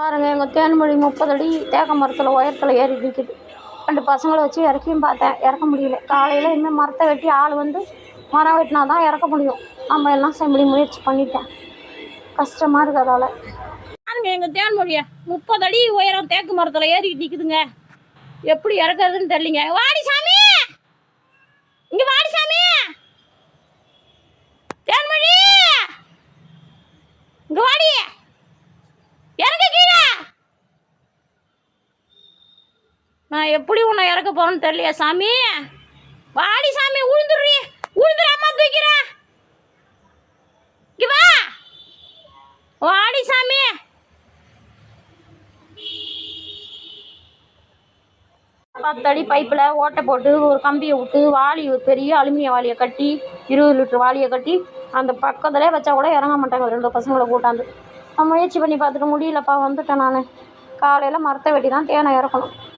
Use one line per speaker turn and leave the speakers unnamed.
பாருங்க எங்கள் தேன்மொழி முப்பது அடி தேக்க மரத்தில் உயரத்தில் ஏறி நிற்கிது ரெண்டு பசங்களை வச்சு இறக்கியும் பார்த்தேன். இறக்க முடியல. காலையில் இனிமேல் மரத்தை வெட்டி ஆள் வந்து மரம் வெட்டினா தான் இறக்க முடியும். நம்ம எல்லாம் செம்படி முயற்சி பண்ணிட்டேன். கஷ்டமாக இருக்கிறதால அதால். பாருங்க எங்கள் தேன்மொழியை முப்பது அடி உயரம் தேக்கு மரத்தில் ஏறி நிற்குதுங்க எப்படி இறக்குறதுன்னு தெரியலிங்க. வாடி சாமி இங்கே வாடி சாமி தேன்மொழி இங்கே வாடி இறங்க கீழே நான் எப்படி உன்னை இறக்க போறேன்னு தெரியலையா சாமி? வாடி சாமி உழுந்துடுறி. உழுந்துரு அம்மா தூக்கிறேன் வா. வாடி சாமி. பத்தடி பைப்பில் ஓட்டை போட்டு ஒரு கம்பியை விட்டு வாளி ஒரு பெரிய அலுமினிய வாளியை கட்டி இருபது லிட்டர் வாளியை கட்டி அந்த பக்கத்துலேயே வச்சா கூட இறங்க மாட்டாங்க ரெண்டு பசங்களை கூட்டாந்து. நான் முயற்சி பண்ணி பார்த்துட்டு முடியலப்பா வந்துட்டேன் நான். காலையில் மரத்தை வெட்டி தான் தேனை இறக்கணும்.